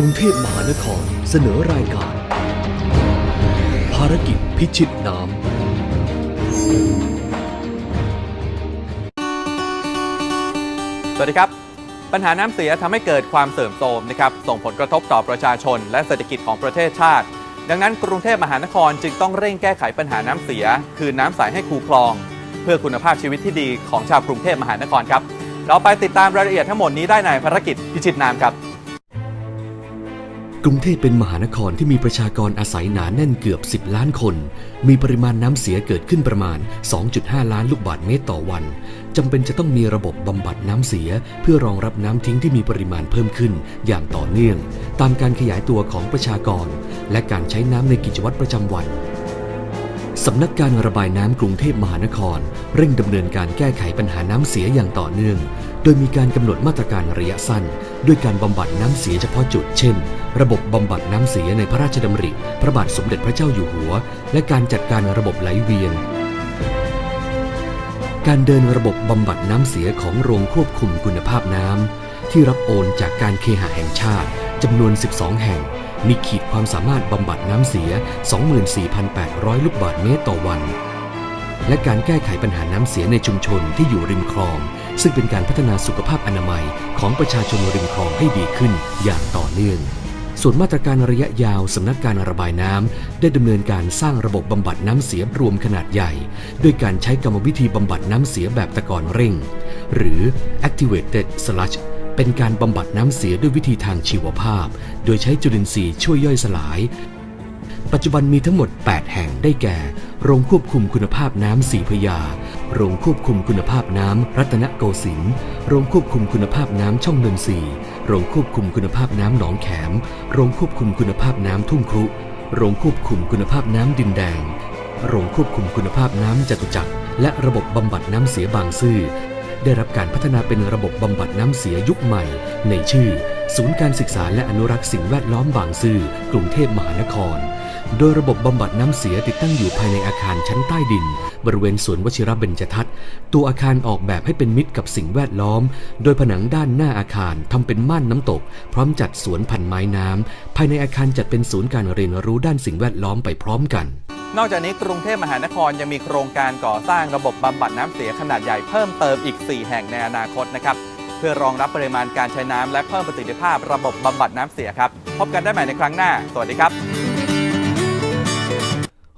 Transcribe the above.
รุงเทพมหานครเสนอรายการ ภารกิจพิชิตน้ำ สวัสดีครับ ปัญหาน้ำเสียทำให้เกิดความเสื่อมโทรมนะครับ ส่งผลกระทบต่อประชาชน และเศรษฐกิจของประเทศชาติ ดังนั้นกรุงเทพมหานครจึงต้องเร่งแก้ไขปัญหาน้ำเสีย คืนน้ำใสให้คูคลอง เพื่อคุณภาพชีวิตที่ดีของชาวกรุงเทพมหานครครับ เราไปติดตามรายละเอียดทั้งหมดนี้ได้ในภารกิจพิชิตน้ำครับ กรุงเทพเป็นมหานครที่มีประชากรอาศัยหนาแน่นเกือบ 10 ล้านคน มีปริมาณน้ำเสียเกิดขึ้นประมาณ 2.5 ล้านลูกบาศก์เมตรต่อวันจำเป็นจะต้องมีระบบบำบัดน้ำเสีย เพื่อรองรับน้ำทิ้งที่มีปริมาณเพิ่มขึ้น อย่างต่อเนื่อง ตามการขยายตัวของประชากร และการใช้น้ำในกิจวัตรประจำวันสำนักการระบายน้ำกรุงเทพมหานคร เร่งดำเนินการแก้ไขปัญหาน้ำเสียอย่างต่อเนื่อง โดยมีการกำหนดมาตรการระยะสั้น ด้วยการบำบัดน้ำเสียเฉพาะจุด เช่น ระบบบำบัดน้ำเสียในพระราชดำริ พระบาทสมเด็จพระเจ้าอยู่หัว และการจัดการระบบไหลเวียน การเดินระบบบำบัดน้ำเสียของโรงควบคุมคุณภาพน้ำที่รับโอนจากการเคหะแห่งชาติจำนวน 12 แห่ง มีขีดความสามารถบำบัดน้ำเสีย 24,800 ลูกบาศก์เมตรต่อวัน และการแก้ไขปัญหาน้ำเสียในชุมชนที่อยู่ริมคลอง ซึ่งเป็นการพัฒนาสุขภาพอนามัยของประชาชนริมคลองให้ดีขึ้นอย่างต่อเนื่อง ส่วนมาตรการระยะยาวสำนักการระบายน้ำได้ดำเนินการสร้างระบบบำบัดน้ำเสียรวมขนาดใหญ่ ด้วยการใช้กรรมวิธีบำบัดน้ำเสียแบบตะกอนเร่ง หรือ activated sludge เป็นการบำบัดน้ำเสียด้วยวิธีทางชีวภาพ โดยใช้จุลินทรีย์ช่วยย่อยสลาย ปัจจุบันมีทั้งหมด 8 แห่งได้แก่ โรงควบคุมคุณภาพน้ำสีพยา โรงควบคุมคุณภาพน้ำรัตนโกสินทร์ โรงควบคุมคุณภาพน้ำช่องนนทรี โรงควบคุมคุณภาพน้ำหนองแขม โรงควบคุมคุณภาพน้ำทุ่งครุ โรงควบคุมคุณภาพน้ำดินแดง โรงควบคุมคุณภาพน้ำจตุจักร และระบบบำบัดน้ำเสียบางซื่อ ได้รับการพัฒนาเป็นระบบบำบัดน้ำเสียยุคใหม่ ในชื่อ ศูนย์การศึกษาและอนุรักษ์สิ่งแวดล้อมบางซื่อกรุงเทพมหานคร โดยระบบบำบัดน้ำเสียติดตั้งอยู่ภายในอาคารชั้นใต้ดิน บริเวณสวนวชิระเบญจทัศน์ตัวอาคารออกแบบให้เป็นมิตรกับสิ่งแวดล้อม โดยผนังด้านหน้าอาคารทำเป็นม่านน้ำตก พร้อมจัดสวนพันไม้น้ำภายในอาคารจัดเป็นศูนย์การเรียนรู้ด้านสิ่งแวดล้อมไปพร้อมกัน นอกจากนี้กรุงเทพมหานครยังมีโครงการก่อสร้างระบบบำบัดน้ำเสียขนาดใหญ่เพิ่มเติมอีก 4 แห่งในอนาคตนะครับเพื่อรองรับปริมาณการใช้น้ำและเพิ่มประสิทธิภาพระบบบำบัดน้ำเสียครับพบกันได้ใหม่ในครั้งหน้า สวัสดีครับ